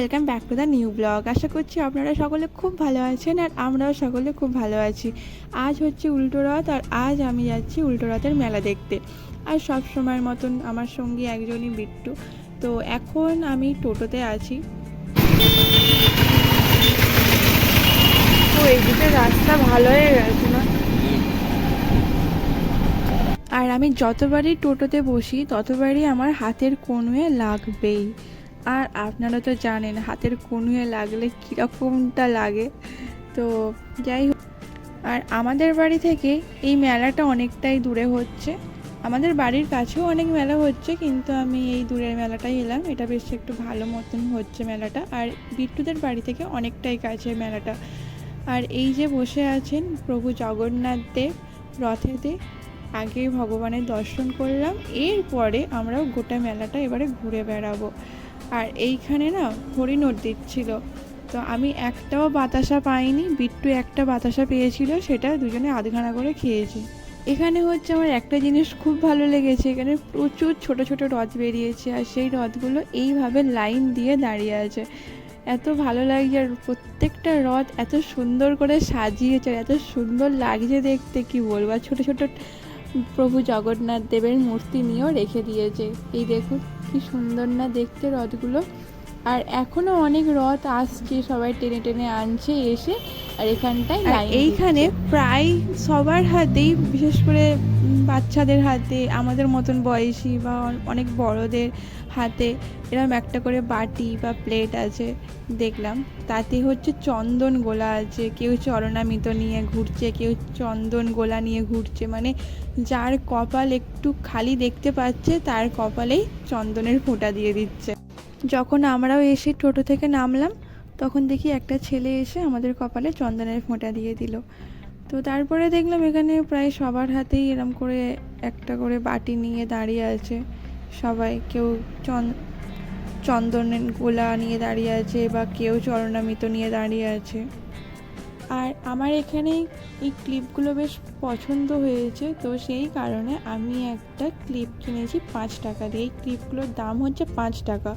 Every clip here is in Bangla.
Welcome back to the new blog আশা করছি আপনারা সকলে খুব ভালো আছেন আর আমরাও সকলে খুব ভালো আছি। আজ হচ্ছে উল্টো রথ আর আজ আমি যাচ্ছি উল্টো রথের মেলা দেখতে। আর সব সময়ের মতন আমার সঙ্গী একজনই বিট্টু। তো এখন আমি টোটোতে আছি। তো এইদিকে রাস্তা ভালো হয়ে গেছে না? আর আমি যতবারই টোটোতে বসি, ততবারই আমার হাতের কনুয়ে লাগবেই। আর আপনারা তো জানেন, হাতের কনুয়ে লাগলে কীরকমটা লাগে। তো যাই হোক, আর আমাদের বাড়ি থেকে এই মেলাটা অনেকটাই দূরে হচ্ছে। আমাদের বাড়ির কাছেও অনেক মেলা হচ্ছে, কিন্তু আমি এই দূরের মেলাটাই এলাম। এটা বেশ একটু ভালো মতন হচ্ছে মেলাটা, আর বিট্টুদের বাড়ি থেকে অনেকটাই কাছে মেলাটা। আর এই যে বসে আছেন প্রভু জগন্নাথ দেব রথেতে আগে ভগবানের দর্শন করলাম, এরপরে আমরা গোটা মেলাটা এবারে ঘুরে বেড়াবো। আর এইখানে না হরিণর দিচ্ছিল। তো আমি একটাও বাতাসা পাইনি, বিট্টু একটা বাতাসা পেয়েছিল, সেটা দুজনে আধখানা করে খেয়েছি। এখানে হচ্ছে আমার একটা জিনিস খুব ভালো লেগেছে, এখানে প্রচুর ছোট ছোট রথ বেরিয়েছে আর সেই রথগুলো এইভাবে লাইন দিয়ে দাঁড়িয়ে আছে। এত ভালো লাগছে আর প্রত্যেকটা রথ এত সুন্দর করে সাজিয়েছে, এত সুন্দর লাগছে দেখতে, কি বলব? আর ছোটো ছোটো প্রভু জগন্নাথ দেবের মূর্তি নিয়েও রেখে দিয়েছে। এই দেখুন কি সুন্দর না দেখতে রথগুলো। আর এখনও অনেক রথ আসছে, সবাই টেনে টেনে আনছে, এসে আর এখানটায় এইখানে প্রায় সবার হাতেই বিশেষ করে বাচ্চাদের হাতে আমাদের মতন বয়সী বা অন- অনেক বড়দের হাতে এরকম একটা করে বাটি বা প্লেট আছে দেখলাম। তাতে হচ্ছে চন্দন গোলা আছে কেউ চরণামিত নিয়ে ঘুরছে কেউ চন্দন গোলা নিয়ে ঘুরছে। মানে যার কপাল একটু খালি দেখতে পাচ্ছে তার কপালেই চন্দনের ফোঁটা দিয়ে দিচ্ছে। যখন আমরাও এসে টোটো থেকে নামলাম তখন দেখি একটা ছেলে এসে আমাদের কপালে চন্দনের ফোঁটা দিয়ে দিল। তো তারপরে দেখলাম এখানে প্রায় সবার হাতেই এরম করে একটা করে বাটি নিয়ে দাঁড়িয়ে আছে। সবাই কেউ চন, চন্দনের গোলা নিয়ে দাঁড়িয়ে আছে বা কেউ চরণামিত নিয়ে দাঁড়িয়ে আছে। আর আমার এখানে এই ক্লিপগুলো বেশ পছন্দ হয়েছে। তো সেই কারণে আমি একটা ক্লিপ কিনেছি পাঁচ টাকা দিয়ে। এই ক্লিপগুলোর দাম হচ্ছে পাঁচ টাকা।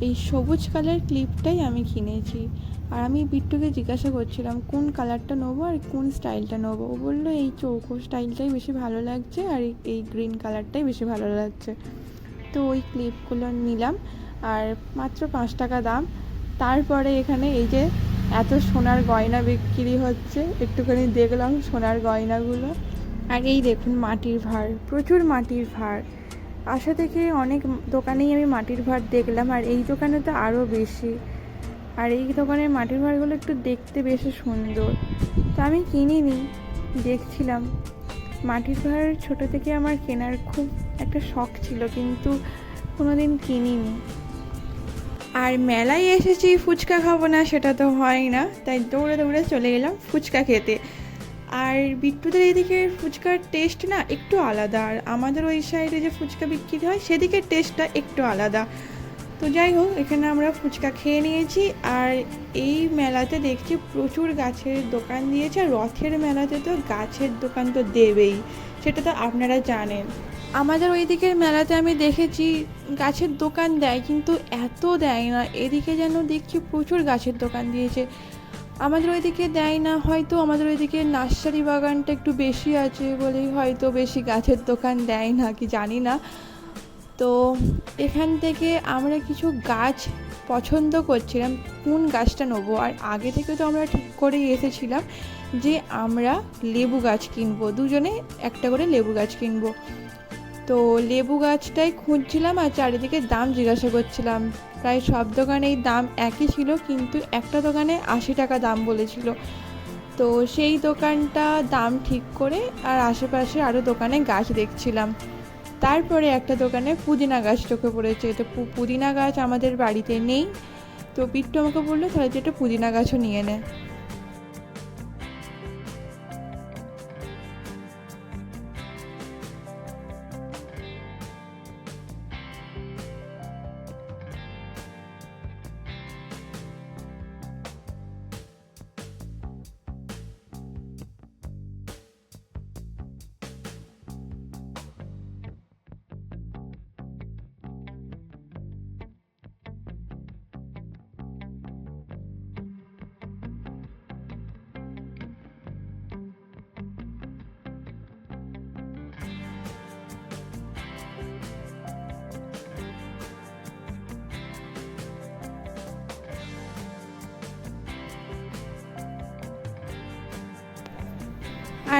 এই সবুজ কালার ক্লিপটাই আমি কিনেছি। আর আমি বিট্টুকে জিজ্ঞাসা করছিলাম, কোন কালারটা নেব আর কোন স্টাইলটা নেব? ও বলল, এই চৌকো স্টাইলটাই বেশি ভালো লাগছে আর এই- গ্রিন কালারটাই বেশি ভালো লাগছে। তো ওই ক্লিপগুলো নিলাম। আর মাত্র পাঁচ টাকা দাম। তারপরে এখানে এই যে এত সোনার গয়না বিক্রি হচ্ছে, একটুখানি দেখলাম সোনার গয়নাগুলো। আর এই দেখুন মাটির ভাঁড় প্রচুর মাটির ভাঁড় আশা থেকে অনেক দোকানেই আমি মাটির ভাঁড় দেখলাম, আর এই দোকানে তো আরও বেশি। আর এই দোকানের মাটির ভাঁড়গুলো একটু দেখতে বেশি সুন্দর। তো আমি কিনিনি দেখছিলাম। মাটির ভাঁড় ছোটো থেকে আমার কেনার খুব একটা শখ ছিল, কিন্তু কোনো কোনোদিন কিনিনি। আর মেলায় এসেছি, ফুচকা খাব না, সেটা তো হয় না। তাই দৌড়ে দৌড়ে চলে গেলাম ফুচকা খেতে। আর বিট্টুদের এইদিকে ফুচকার টেস্ট না একটু আলাদা, আর আমাদের ওই সাইডে যে ফুচকা বিক্রি হয়, সেদিকের টেস্টটা একটু আলাদা। তো যাই হোক, এখানে আমরা ফুচকা খেয়ে নিয়েছি, আর এই মেলাতে দেখছি প্রচুর গাছের দোকান দিয়েছে রথের মেলাতে তো গাছের দোকান তো দেবেই, সেটা তো আপনারা জানেন। আমাদের ওই দিকের মেলাতে আমি দেখেছি গাছের দোকান দেয়, কিন্তু এত দেয় না, এদিকে যেন দেখছি প্রচুর গাছের দোকান দিয়েছে। আমাদের ওইদিকে দেয় না, হয়তো আমাদের ওইদিকে নার্সারি বাগানটা একটু বেশি আছে বলেই হয়তো বেশি গাছের দোকান দেয় না, কি জানি না। তো এখান থেকে আমরা কিছু গাছ পছন্দ করছিলাম, কোন গাছটা নেব? আর আগে থেকে তো আমরা ঠিক করেই এসেছিলাম যে আমরা লেবু গাছ কিনবো, দুজনে একটা করে লেবু গাছ কিনবো। তো লেবু গাছটাই খুঁজছিলাম আর চারিদিকে দাম জিজ্ঞাসা করছিলাম। প্রায় সব দোকানেই দাম একই ছিল, কিন্তু একটা দোকানে আশি টাকা দাম বলেছিল। তো সেই দোকানটা দাম ঠিক করে আর আশেপাশে আরও দোকানে গাছ দেখছিলাম। তারপরে একটা দোকানে পুদিনা গাছ চোখে পড়েছে। তো পুদিনা গাছ আমাদের বাড়িতে নেই। তো পিট্টু আমাকে বলল, তাহলে যেটা পুদিনা গাছও নিয়ে নে।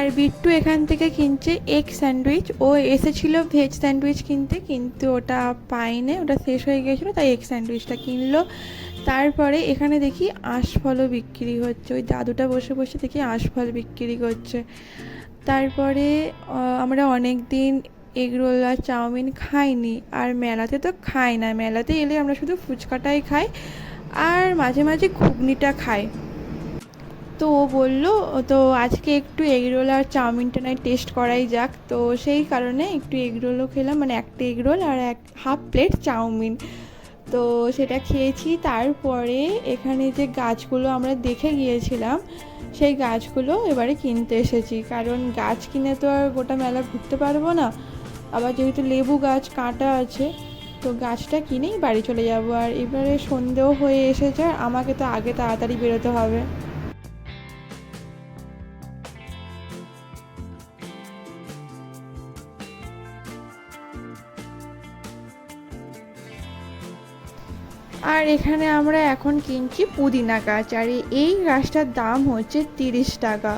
আর বিট্টু এখান থেকে কিনছে এগ স্যান্ডউইচ। ও এসেছিল ভেজ স্যান্ডউইচ কিনতে, কিন্তু ওটা পায়নি, ওটা শেষ হয়ে গিয়েছিল, তাই এগ স্যান্ডউইচটা কিনলো। তারপরে এখানে দেখি আঁশফলও বিক্রি হচ্ছে। ওই দাদুটা বসে বসে দেখি আঁশফল বিক্রি করছে। তারপরে আমরা অনেক দিন এগরোল আর চাউমিন খাইনি, আর মেলাতে তো খাই না। মেলাতে এলে আমরা শুধু ফুচকাটাই খাই, আর মাঝে মাঝে ঘুগনিটা খাই। তো ও বলল, তো আজকে একটু এগরোল আর চাউমিনটা নয়, টেস্ট করাই যাক। তো সেই কারণে একটু এগরোলও খেলাম মানে একটা এগরোল আর এক হাফ প্লেট চাউমিন। তো সেটা খেয়েছি। তারপরে এখানে যে গাছগুলো আমরা দেখে গিয়েছিলাম, সেই গাছগুলো এবারে কিনতে এসেছি। কারণ গাছ কিনে তো আর গোটা মেলা ঘুরতে পারব না। আবার যেহেতু লেবু গাছ, কাঁটা আছে, তো গাছটা কিনেই বাড়ি চলে যাব। আর এবারে সন্ধেও হয়ে এসেছে আমাকে তো আগে তাড়াতাড়ি বেরোতে হবে। আর এখানে আমরা এখন কিনছি পুদিনা গাছ আর এই গাছটার দাম হচ্ছে তিরিশ টাকা।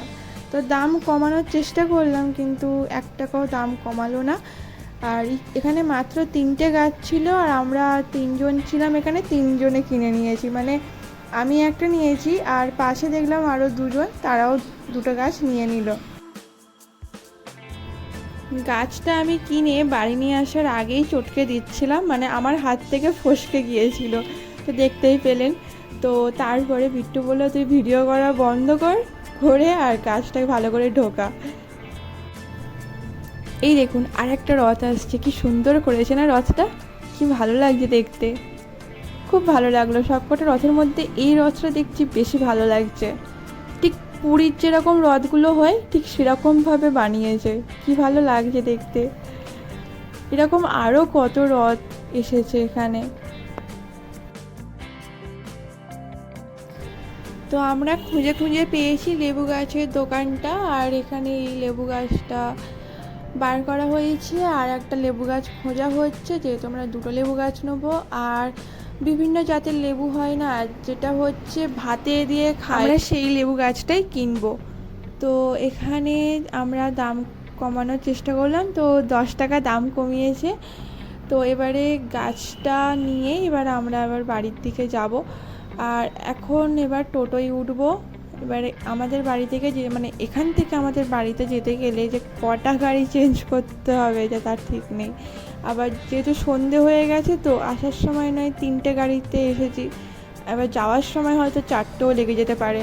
তো দাম কমানোর চেষ্টা করলাম কিন্তু এক টাকাও দাম কমালো না। আর এখানে মাত্র তিনটে গাছ ছিল আর আমরা তিনজন ছিলাম, এখানে তিনজনে কিনে নিয়েছি। মানে আমি একটা নিয়েছি আর পাশে দেখলাম আরও দুজন, তারাও দুটো গাছ নিয়ে নিল। গাছটা আমি কিনে বাড়ি নিয়ে আসার আগেই চটকে দিচ্ছিলাম মানে আমার হাত থেকে ফসকে গিয়েছিল। তো দেখতেই পেলেন। তো তারপরে বিট্টু বলল, তুই ভিডিও করা বন্ধ কর, ঘোরে আর গাছটাকে ভালো করে ঢোকা। এই দেখুন আর একটা রথ আসছে, কি সুন্দর করেছে না রথটা? কি ভালো লাগছে দেখতে। খুব ভালো লাগল, সবকটা রথের মধ্যে এই রথটা দেখছি বেশি ভালো লাগছে। পুরীর যেরকম রথগুলো হয়, ঠিক সেরকমভাবে বানিয়েছে। কি ভালো লাগছে দেখতে। এরকম আরও কত রথ এসেছে এখানে। তো আমরা খুঁজে খুঁজে পেয়েছি লেবু গাছের দোকানটা, আর এখানে এই লেবু গাছটা বার করা হয়েছে, আর একটা লেবু গাছ খোঁজা হচ্ছে, যেহেতু আমরা দুটো লেবু গাছ নেব। আর বিভিন্ন জাতের লেবু হয় না যেটা হচ্ছে ভাতে দিয়ে খাই। সেই লেবু গাছটাই কিনবো। তো এখানে আমরা দাম কমানোর চেষ্টা করলাম, তো দশ টাকা দাম কমিয়েছে। তো এবারে গাছটা নিয়ে এবার আমরা আবার বাড়ির দিকে যাব। আর এখন এবার টোটোয় উঠব। এবারে আমাদের বাড়ি থেকে যে মানে এখান থেকে আমাদের বাড়িতে যেতে গেলে যে কটা গাড়ি চেঞ্জ করতে হবে যে তার ঠিক নেই। আবার যেহেতু সন্ধে হয়ে গেছে, তো আসার সময় নয়, তিনটে গাড়িতে এসেছি। এবার যাওয়ার সময় হয়তো চারটেও লেগে যেতে পারে।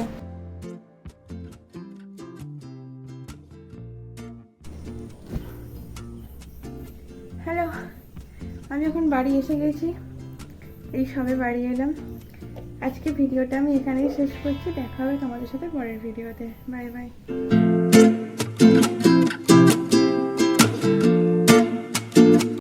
হ্যালো আমি এখন বাড়ি এসে গেছি। এই সবে বাড়ি এলাম। আজকে ভিডিওটা আমি এখানেই শেষ করছি। দেখা হবে তোমাদের সাথে পরের ভিডিওতে। Bye bye